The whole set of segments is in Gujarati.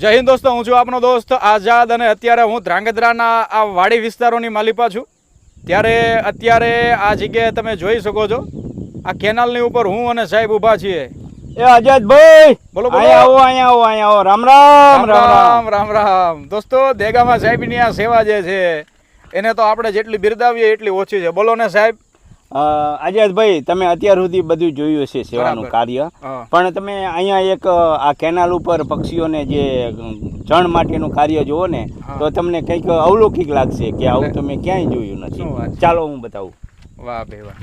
જય હિન્દ દોસ્તો હું છું આપનો દોસ્ત આઝાદ અને અત્યારે હું ધ્રાંગધ્રાના આ વાડી વિસ્તારોની માલિપા છું. ત્યારે અત્યારે આ જગ્યાએ તમે જોઈ શકો છો આ કેનાલની ઉપર હું અને સાહેબ ઊભા છીએ. એ આઝાદભાઈ બોલો, બોલો. આવો અહીંયા આવો અહીંયા આવો. રામ રામ. રામ રામ રામ. દોસ્તો દેગામાં સાહેબની આ સેવા જે છે એને તો આપણે જેટલી બિરદાવીએ એટલી ઓછી છે. બોલો ને સાહેબ. આઝાદભાઈ તમે અત્યાર સુધી બધું જોયું હશે સેવાનું. કાર્ય. પણ તમે અહીંયા એક આ કેનાલ ઉપર પક્ષીઓને જે જણ માટેનું કાર્ય જુઓ ને તો તમને કંઈક અવલૌકિક લાગશે કે આવું તમે ક્યાંય જોયું નથી. ચાલો હું બતાવું. વાહ ભાઈ વાહ.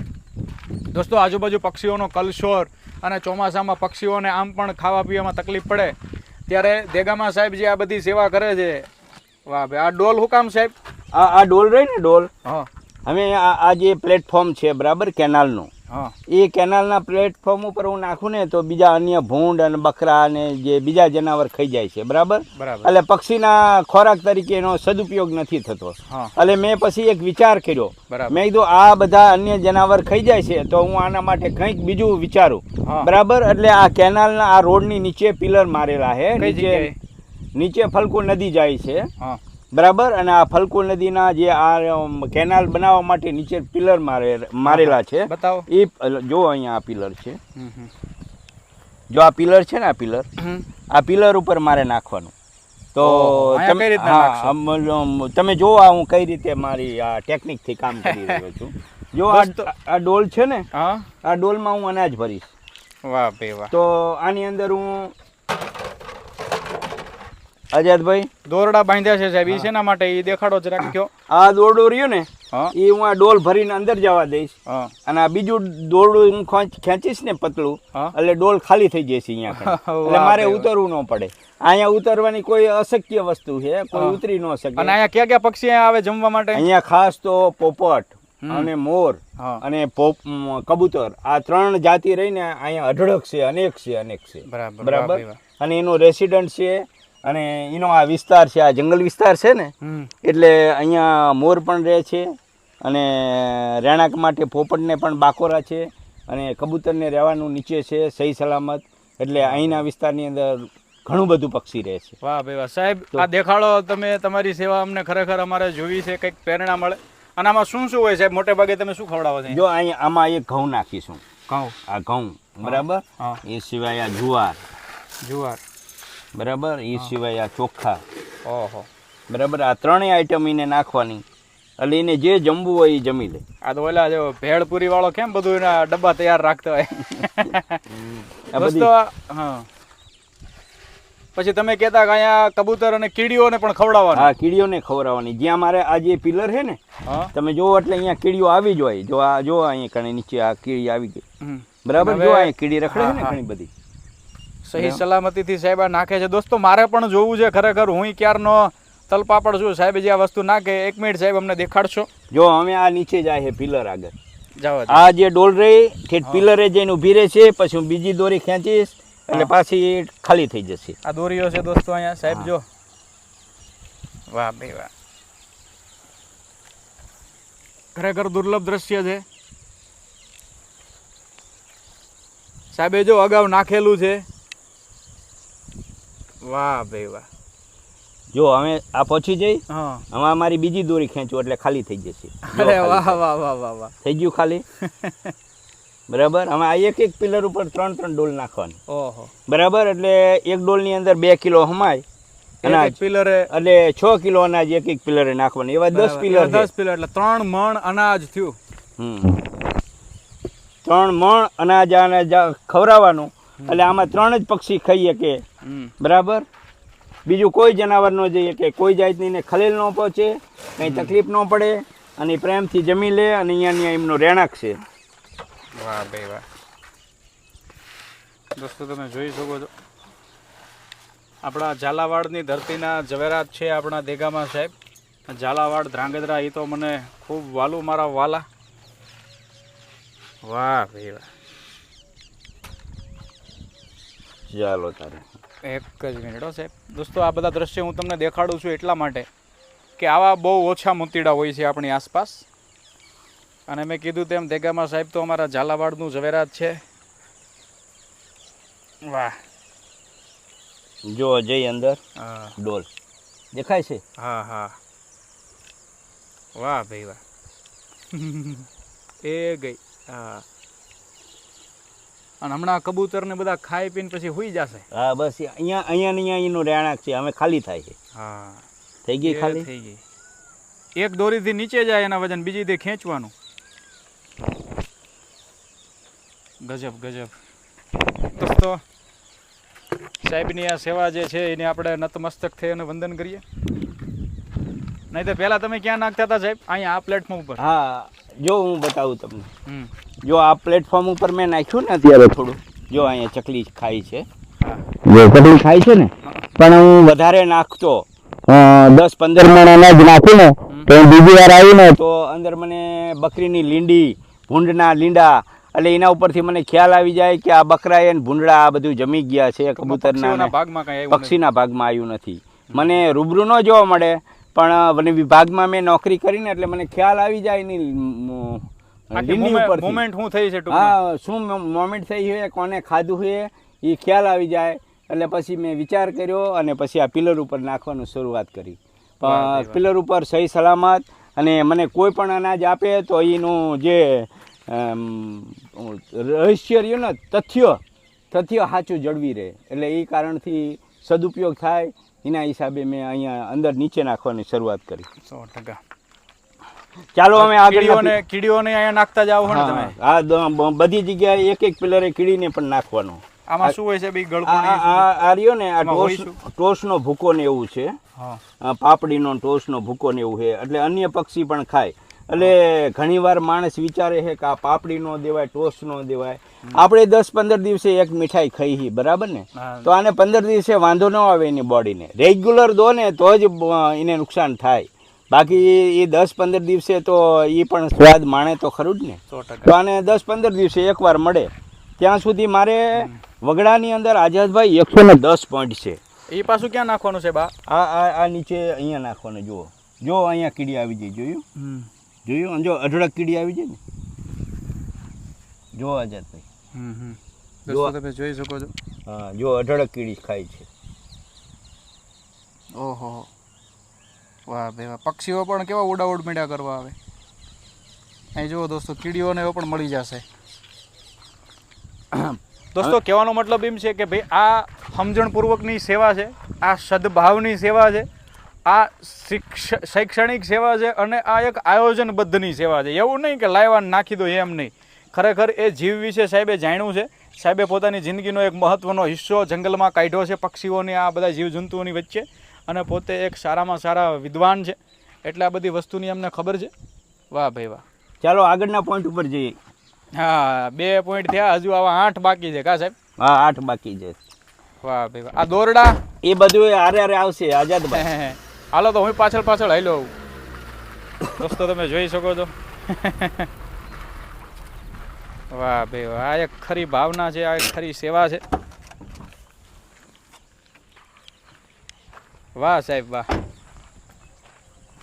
દોસ્તો આજુબાજુ પક્ષીઓનો કલશોર અને ચોમાસામાં પક્ષીઓને આમ પણ ખાવા પીવામાં તકલીફ પડે. ત્યારે દેગામા સાહેબ જે આ બધી સેવા કરે છે વાહ ભાઈ આ ડોલ હું કામ સાહેબ? આ આ ડોલ રહી ને ડોલ? હા. હવે આ જે પ્લેટફોર્મ છે બરાબર કેનાલનું એ કેનાલના પ્લેટફોર્મ ઉપર હું નાખું ને તો બીજા અન્ય ભૂંડ અને બકરા અને જે બીજા જનાવર ખાઈ જાય છે બરાબર? એટલે પક્ષીના ખોરાક તરીકે એનો સદુપયોગ નથી થતો. એટલે મેં પછી એક વિચાર કર્યો. મેં કીધું આ બધા અન્ય જનાવર ખાઈ જાય છે તો હું આના માટે કંઈક બીજું વિચારું. બરાબર? એટલે આ કેનાલના આ રોડની નીચે પિલર મારેલા છે નીચે નીચે ફલકુ નદી જાય છે. બરાબર? અને આ ફલકુ નદીના જે આ કેનાલ બનાવવા માટે નીચે પિલર મારે મારેલા છે. બતાવો. એ જો અહીંયા આ પિલર છે. જો આ પિલર છે ને આ પિલર આ પિલર ઉપર મારે નાખવાનું. તો તમે- તમે જો આ હું કઈ રીતે મારી આ ટેકનિકથી કામ કરી રહ્યો છું. જો આ ડોલ છે ને આ ડોલમાં હું અનાજ ભરીશ. વાહ વાહ. તો આની અંદર હું આઝાદભાઈ દોરડા બાંધ્યા છે સાહેબ. એ શેના માટે? એ દેખાડો જ રાખ્યો આ દોરડું રહ્યું ને એ હું આ ડોલ ભરીને અંદર જવા દઈશ. અને આ બીજું દોરડું હું ખેંચીશ ને પતલું એટલે ડોલ ખાલી થઈ જશે અહીંયા એટલે મારે ઉતરવું ન પડે. અહીંયા ઉતરવાની કોઈ અશક્ય વસ્તુ છે કોઈ ઉતરી ન શકે. અને અહીંયા ક્યાં ક્યાં પક્ષી આવે જમવા માટે? અહીંયા ખાસ તો પોપટ અને મોર અને પોપ કબૂતર. આ ત્રણ જાતિ રહીને અહીંયા અઢળક છે અનેક છે અનેક છે. બરાબર. અને એનું રેસિડન્ટ છે અને એનો આ વિસ્તાર છે આ જંગલ વિસ્તાર છે ને એટલે અહીંયા મોર પણ રહે છે અને રહેણાંક માટે પોપટને પણ બાકોરા છે અને કબૂતરને રહેવાનું નીચે છે સહી સલામત. એટલે અહીંના વિસ્તારની અંદર ઘણું બધું પક્ષી રહે છે. વાહ ભાઈ વાહ. સાહેબ આ દેખાડો તમે તમારી સેવા અમને ખરેખર અમારે જોવી છે કંઈક પ્રેરણા મળે. અને આમાં શું શું હોય સાહેબ? મોટે ભાગે તમે શું ખવડાવો છો? જો અહીં આમાં એક ઘઉં નાખીશું. ઘઉં. આ ઘઉં બરાબર? એ સિવાય આ જુવાર. જુવાર. બરાબર? એ સિવાય આ ચોખા. ઓહો. બરાબર? આ ત્રણેય આઈટમ એને નાખવાની. એટલે એને જે જમવું હોય એ જમી લે. આ તો ઓલા જો ભેળપુરી વાળો કેમ બધું એના ડબ્બા તૈયાર રાખતો હોય? દોસ્તો હા. પછી તમે કહેતા કે અહીંયા કબૂતર અને કીડીઓને પણ ખવડાવવાનું. હા કીડીઓને ખવડાવવાની. જ્યાં મારે આ જે પિલર છે ને તમે જો એટલે અહીંયા કીડીઓ આવી જ હોય. જો આ જો અહીંયા કણે નીચે આ કીડી આવી ગઈ. બરાબર? જો અહીંયા કીડી રખડે છે ને. ઘણી બધી. સહી સલામતીથી સાહેબ આ નાખે છે. દોસ્તો મારે પણ જોવું છે ખરેખર. હું ક્યારનો તલપાપડ છું. સાહેબ જે આ વસ્તુ નાખે. એક મિનિટ સાહેબ અમને દેખાડશો. જો અમે આ નીચે જાય છે પિલર આગળ. આ જે ડોલ રહી ઠેઠ પિલરે જઈને ઊભી રહે છે પછી હું બીજી દોરી ખેંચીશ એટલે પાછી ખાલી થઈ જશે. આ દોરીઓ છે દોસ્તો અહીંયા. સાહેબ જો. વાહ બે વાહ. ખરેખર દુર્લભ દ્રશ્ય છે. સાહેબે જો અગાઉ નાખેલું છે. વાહ ભાઈ વાહ. જો અમે આ પહોંચી જઈ હવે અમારી બીજી દોરી ખેંચું એટલે ખાલી થઈ જશે. અરે વાહ વાહ વાહ વાહ વાહ. થઈ ગયું ખાલી? બરાબર? અમે આ એક એક પિલર ઉપર ત્રણ ત્રણ ડોલ નાખવાની. ઓહો. બરાબર? એટલે એક ડોલની અંદર બે કિલો હમાય. અનાજ. પિલરે એટલે છ કિલો અનાજ એક એક પિલરે નાખવાની. એવા દસ પિલર દસ પિલર. એટલે ત્રણ મણ અનાજ થયું. હમ. ત્રણ મણ અનાજ અનાજ ખવડાવવાનું. એટલે આમાં ત્રણ જ પક્ષી ખાઈએ કે હમ બરાબર? બીજું કોઈ જનાવર ન જઈએ કે કોઈ જાતની ને ખલેલ ન પહોંચે કંઈ તકલીફ ન પડે અને પ્રેમથી જમી લે અને અહીંયા એમનો રહેણાંક છે. વાહ ભાઈ વાહ. દોસ્તો તમે જોઈ શકો છો. આપણા ઝાલાવાડની ધરતીના ઝવેરાત છે આપણા દેગામાં સાહેબ. ઝાલાવાડ ધ્રાંગધ્રા એ તો મને ખૂબ વાલું મારા વાલા. વાહ ભાઈ વાહ. ચાલો તારે. એક જ મિનિટ હો સાહેબ. દોસ્તો આ બધા દ્રશ્ય હું તમને દેખાડું છું એટલા માટે કે આવા બહુ ઓછા મોતીડા હોય છે આપણી આસપાસ. અને મેં કીધું તેમ દેગામાં સાહેબ તો અમારા ઝાલાવાડનું ઝવેરાત છે. વાહ. જો અજય અંદર. ડોલ. દેખાય છે? હા હા. વાહ ભાઈ વાહ. એ ગઈ. હા. અને હમણાં કબૂતર ને બધા ખાઈ પીને પછી હોઈ જશે. હા બસ અહીંયા અહીંયા ને અહીંયા એનું રહેણાંક છે. અમે ખાલી થાય છે. હા. થઈ ગઈ ખાલી? થઈ ગઈ. એક દોરીથી નીચે જાય એના વજન બીજી થી ખેંચવાનું. ગજબ ગજબ. દોસ્તો સાહેબની આ સેવા જે છે એને આપણે નતમસ્તક થઈ અને વંદન કરીએ. નહીં તો પહેલાં તમે ક્યાં નાખતા હતા સાહેબ? અહીંયા આ પ્લેટફોર્મ ઉપર. હા જો હું બતાવું તમને. હમ. જો આ પ્લેટફોર્મ ઉપર મેં નાખ્યું ને અત્યારે થોડું જો અહીંયા ચકલી ખાઈ છે. જો ચકલી ખાય છે ને પણ હું વધારે નાખતો. દસ પંદર મણ અનાજ નાખું ને તો બીજી વાર આવી ને તો અંદર મને બકરીની લીંડી ભૂંડના લીંડા એટલે એના ઉપરથી મને ખ્યાલ આવી જાય કે આ બકરા એ ભૂંડડા આ બધું જમી ગયા છે કબૂતરના આવ્યું પક્ષીના ભાગમાં આવ્યું નથી. મને રૂબરૂ ન જોવા મળે પણ વન વિભાગમાં મેં નોકરી કરીને એટલે મને ખ્યાલ આવી જાય એની મુમેન્ટ શું થઈ છે હા શું મોમેન્ટ થઈ હોય કોને ખાધું હોય એ ખ્યાલ આવી જાય. એટલે પછી મેં વિચાર કર્યો અને પછી આ પિલર ઉપર નાખવાનું શરૂઆત કરી. પિલર ઉપર સહી સલામત અને મને કોઈ પણ અનાજ આપે તો એનું જે રહસ્ય રહ્યું ને તથ્ય તથ્ય સાચું જળવી રહે. એટલે એ કારણથી સદુપયોગ થાય. એના હિસાબે મેં અહીંયા અંદર નીચે નાખવાની શરૂઆત કરી. સો ટકા. ચાલો અમે આગળ કીડીઓને અહીંયા નાખતા જાવ ને તમે. હા બધી જગ્યાએ એક એક પિલરે કીડીને પણ નાખવાનો. આમાં શું હોય છે બી ગળપણ આ રહ્યો ને આ ટોસ ટોસનો ભૂકો ને એવું છે. પાપડીનો ટોસનો ભૂકો ને એવું છે. એટલે અન્ય પક્ષી પણ ખાય. એટલે ઘણીવાર માણસ વિચારે છે કે આ પાપડી નો દેવાય ટોસ નો દેવાય. આપણે દસ પંદર દિવસે એક મીઠાઈ ખાઈ હી, બરાબર ને? તો આને પંદર દિવસે વાંધો ન આવે એની બોડીને. રેગ્યુલર દો ને તો જ એને નુકસાન થાય. બાકી એ દસ પંદર દિવસે તો એ પણ સ્વાદ માણે તો ખરું જ ને. તો આને દસ પંદર દિવસે એકવાર મળે. ત્યાં સુધી મારે વગડાની અંદર આઝાદભાઈ એકસો ને દસ પોઈન્ટ છે. એ પાછું ક્યાં નાખવાનું છે બા? આ આ આ નીચે અહીંયા નાખવાનું જુઓ. જો અહીંયા કીડી આવી જાય જોયું? જોયું? અને જો અઢળક કીડી આવી જાય ને. જો આઝાદભાઈ. જો તમે જોઈ શકો છો. હા જો અઢળક કીડી ખાય છે. ઓહો. વાહ બે વાહ. પક્ષીઓ પણ કેવા ઉડાઉડ મીડા કરવા આવે. અહીં જુઓ દોસ્તો, કીડીઓને એવો પણ મળી જશે. દોસ્તો, કહેવાનો મતલબ એમ છે કે ભાઈ, આ સમજણપૂર્વકની સેવા છે, આ સદભાવની સેવા છે, આ શિક્ષ, શૈક્ષણિક સેવા છે અને આ એક આયોજનબદ્ધની સેવા છે. એવું નહીં કે લાવ્યા નાખી દો એમ નહીં. ખરેખર એ જીવ વિશે સાહેબે જાણ્યું છે. સાહેબે પોતાની જિંદગીનો એક મહત્વનો હિસ્સો જંગલમાં કાઢ્યો છે પક્ષીઓની, આ બધા જીવજંતુઓની વચ્ચે. અને પોતે એક સારામાં સારા વિદ્વાન છે. એટલે આ બધી વસ્તુની અમને ખબર છે. વાહ ભાઈ વાહ. ચાલો આગળના પોઈન્ટ ઉપર જઈએ. હા બે પોઈન્ટ થયા. હજુ આવા આઠ બાકી છે કા સાહેબ? હા આઠ બાકી છે. વાહ ભાઈ વાહ. આ દોરડા? એ બધું આરે હારે હારે આવશે આઝાદ હાલો તો હું પાછળ પાછળ હાલો દોસ્તો તમે જોઈ શકો છો. વાહ ભાઈ વાહ. આ એક ખરી ભાવના છે આ એક ખરી સેવા છે. વાહ સાહેબ વાહ.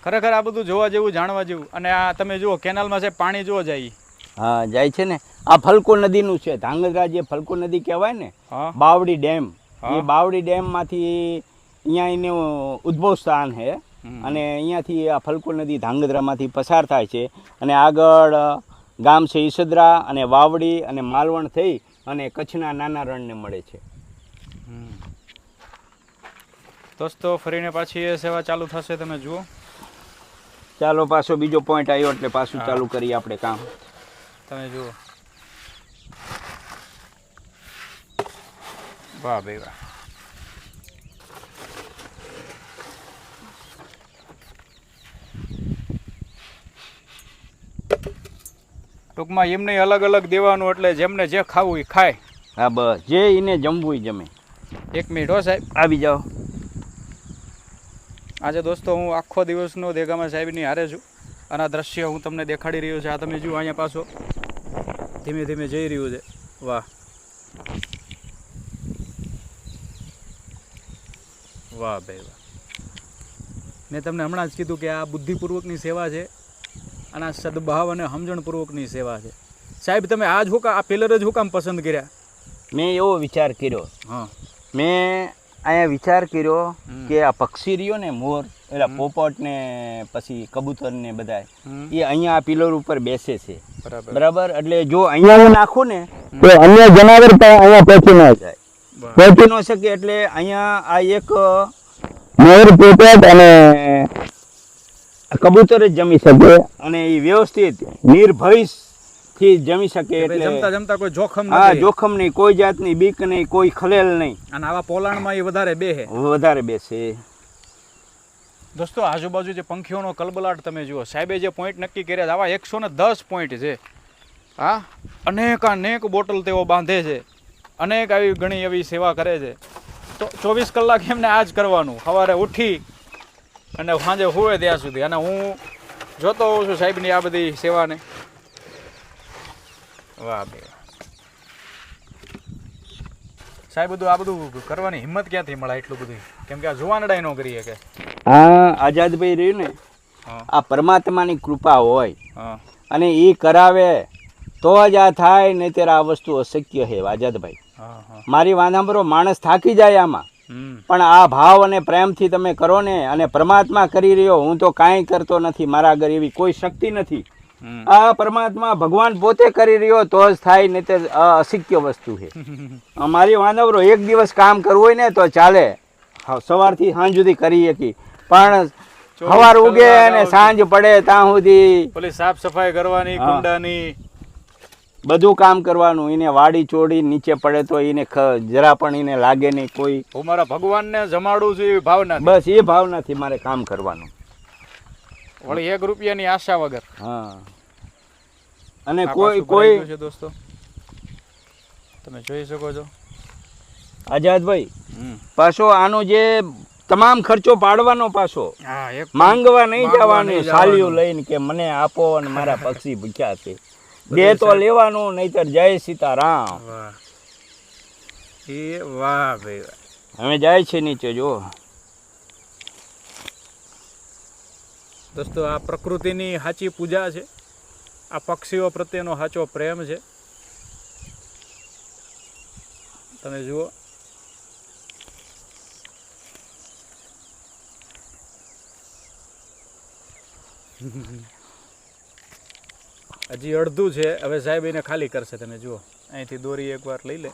ખરેખર આ બધું જોવા જેવું જાણવા જેવું. અને આ તમે જુઓ કેનાલમાં છે પાણી જુઓ જાય. હા જાય છે ને. આ ફલકો નદીનું છે. ધાંગધ્રા જે ફલકો નદી કહેવાય ને બાવડી ડેમ. એ બાવડી ડેમમાંથી અહીંયા એનું ઉદ્ભવ સ્થાન છે. અને અહીંયાથી આ ફલકો નદી ધાંગધ્રામાંથી પસાર થાય છે. અને આગળ ગામ છે ઈસદરા અને વાવડી અને માલવણ થઈ અને કચ્છના નાના રણને મળે છે હમ. દોસ્તો ફરીને પાછી એ સેવા ચાલુ થશે તમે જુઓ. ચાલો પાછો બીજો પોઈન્ટ આવ્યો એટલે પાછું ચાલુ કરીએ આપણે કામ. તમે જુઓ. વાહ ભાઈ વાહ. ટૂંકમાં એમને અલગ અલગ દેવાનું એટલે જેમને જે ખાવું એ ખાય. હા બસ. જે એને જમવું જમે. એક મિનિટ હો સાહેબ. આવી જાઓ. આજે દોસ્તો હું આખો દિવસનો દેગામા સાહેબની હારે છું. અને આ દ્રશ્ય હું તમને દેખાડી રહ્યો છે. આ તમે જુઓ અહીંયા પાછો. ધીમે ધીમે જઈ રહ્યું છે. વાહ. વાહ ભાઈ વાહ. મેં તમને હમણાં જ કીધું કે આ બુદ્ધિપૂર્વકની સેવા છે અને આ સદભાવ અને સમજણપૂર્વકની સેવા છે. સાહેબ તમે આ જ હું આ પિલર જ હું કામ પસંદ કર્યા? મેં એવો વિચાર કર્યો. હા. મેં અહીંયા વિચાર કર્યો કે આ પક્ષી રહ્યો ને મોર એટલે પોપટ ને પછી કબૂતર ને બધા એ અહીંયા આ પિલર ઉપર બેસે છે. બરાબર. એટલે જો અહીંયા હું નાખું ને. તો અન્ય જનાવર પણ અહીંયા પહોંચી ન જાય. પહોંચી ન શકે એટલે અહીંયા આ એક મોર પોપટ અને કબૂતર જ જમી શકે અને એ વ્યવસ્થિત નિર્ભય થી જમી શકે એટલે જમતા જમતા કોઈ જોખમ હા જોખમ નહીં કોઈ જાતની બીક નહીં કોઈ ખલેલ નહીં. અને આવા પોલાણમાં એ વધારે બેહે. વધારે બેસે. દોસ્તો આજુબાજુ જે પંખીઓનો કલબલાટ તમે જુઓ સાહેબે જે પોઈન્ટ નક્કી કર્યા આવા એકસો ને દસ પોઈન્ટ છે. હા? અનેક અનેક બોટલ તેઓ બાંધે છે. અનેક આવી ઘણી એવી સેવા કરે છે. તો ચોવીસ કલાક એમને આ જ કરવાનું. સવારે ઉઠી અને સાંજે હોવે ત્યાં સુધી. અને હું જોતો હોઉં છું સાહેબની આ બધી સેવાને. વાહ બે સાહેબ બધું આ બધું કરવાની હિંમત ક્યાંથી મળે એટલું બધું? કેમ કે આ જુવાનડાઈ નો કરીએ કે? હા આઝાદભાઈ રહ્યું ને આ પરમાત્માની કૃપા હોય અને એ કરાવે તો જ આ થાય નહીંતર આ વસ્તુ અશક્ય છે આઝાદભાઈ. મારી વાંધાંબરો માણસ થાકી જાય આમાં. પણ આ ભાવ અને પ્રેમથી તમે કરો ને અને પરમાત્મા કરી રહ્યો હું તો કાંઈ કરતો નથી મારા આગળ એવી કોઈ શક્તિ નથી. આ પરમાત્મા ભગવાન પોતે કરી રહ્યો તો જ થાય નહીંતર તે અશક્ય વસ્તુ છે. અમારી વાનવરો એક દિવસ કામ કરવું હોય ને તો ચાલે. સવારથી સાંજ સુધી કરી શકી પણ સવાર ઉગે અને સાંજ પડે ત્યાં સુધી પેલી સાફ સફાઈ કરવાની. કુંડાની. બધું કામ કરવાનું. એને વાડી ચોડી નીચે પડે તો એને જરા પણ એને લાગે નહીં કોઈ. હું મારા ભગવાનને જમાડું છું એવી ભાવના બસ એ ભાવનાથી મારે કામ કરવાનું. વળી એક રૂપિયાની આશા વગર. હા. અને કોઈ કોઈ છે દોસ્તો. તમે જોઈ શકો છો. આઝાદભાઈ પાછો આનો જે તમામ ખર્ચો પાડવાનો પાછો માંગવા નહીં જવાનું સાલિયું. લઈને કે મને આપો અને મારા પક્ષી ભૂખ્યા છે. દે તો લેવાનું નહીતર જય સીતારામ. એ વાહ ભાઈ અમે જાય છે નીચે જો. દોસ્તો આ પ્રકૃતિની સાચી પૂજા છે. આ પક્ષીઓ પ્રત્યેનો સાચો પ્રેમ છે. તમે જુઓ. હજી અડધું છે. હવે સાહેબ એને ખાલી કરશે. તમે જુઓ. અહીંથી દોરી એકવાર લઈ લે.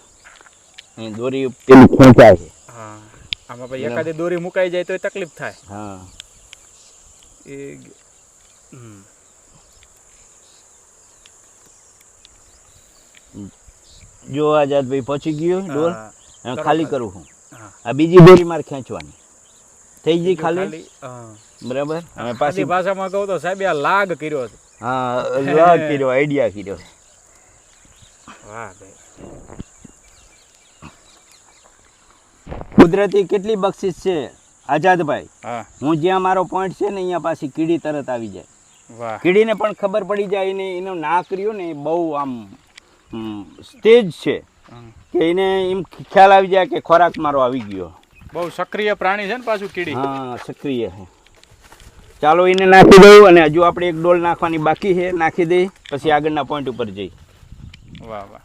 દોરી પેલી ખેંચાય છે. હા. આમાં ભાઈ એકાદી દોરી મુકાઈ જાય તો તકલીફ થાય. હા. એ. જો આઝાદભાઈ પહોંચી ગયો ડોર હા. ખાલી ખાલી. કરું હું. આ બીજી બેરી મારે ખેંચવાની. થઈ ગઈ ખાલી? બરાબર? હવે પાછી ભાષામાં કહું તો સાહેબ આ લાગ કર્યો છે. હા લાગ કર્યો આઈડિયા કર્યો. વાહ ભાઈ. કુદરતી કેટલી બક્ષિસ છે? આઝાદભાઈ હું. જ્યાં મારો પોઈન્ટ છે ને અહીંયા પાછી કીડી તરત આવી જાય. કીડીને પણ ખબર પડી જાય એને એનો નાક રહ્યો ને એ બહુ આમ સ્ટેજ છે કે એને એમ ખ્યાલ આવી જાય કે ખોરાક મારો આવી ગયો. બહુ સક્રિય પ્રાણી છે ને પાછું કીડી. હા સક્રિય છે. ચાલો એને નાખી દઉં અને હજુ આપણે એક ડોલ નાખવાની બાકી છે નાખી દઈ પછી આગળના પોઈન્ટ ઉપર જઈ. વાહ વાહ.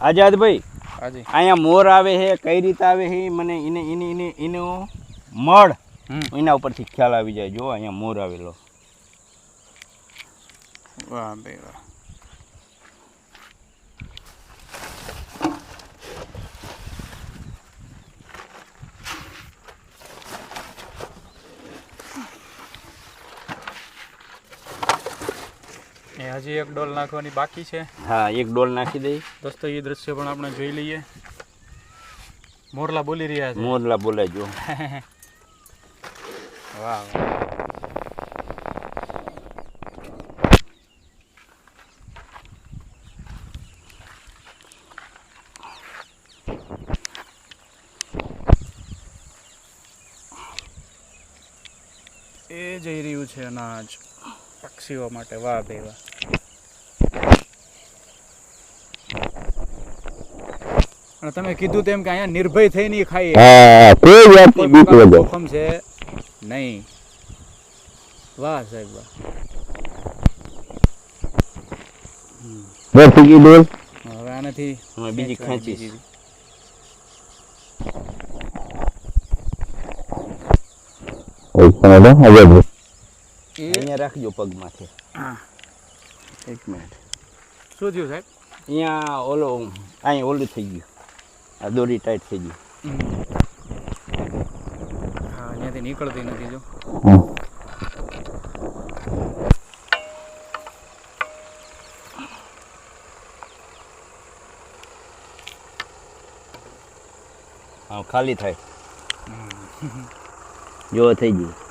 આઝાદભાઈ અહીંયા મોર આવે છે કઈ રીતે આવે છે મને એને એને એને એનો મળ એના ઉપરથી ખ્યાલ આવી જાય. જો અહીંયા મોર આવેલો. વાહ ભાઈ વાહ. એ હજી એક ડોલ નાખવાની બાકી છે. હા એક ડોલ નાખી દઈ. દોસ્તો એ દ્રશ્ય પણ આપણે જોઈ લઈએ. મોરલા બોલી રહ્યા છે. મોરલા બોલાય જો. વાહ વાહ. એ જઈ રહ્યું છે અનાજ. પક્ષીઓ માટે વાહ ભાઈ અને તમે કીધું તેમ કે અહીંયા નિર્ભય થઈને ખાઈએ. કોઈ જાતની બીક વગર જોખમ છે નહીં. વાહ સાહેબ વાહ. બસ કીધું હવે આનાથી અમે બીજી ખાંચી ઓય કોણ અહીંયા રાખજો પગમાંથી. હા. એક મિનિટ. શું થયું સાહેબ? અહીંયા ઓલો અહીંયા ઓલું થઈ ગયું. આ દોરી ટાઈટ થઈ ગઈ. હા અહીંયાથી નીકળતી નથી જો. હા ખાલી થાય. જો થઈ ગયું.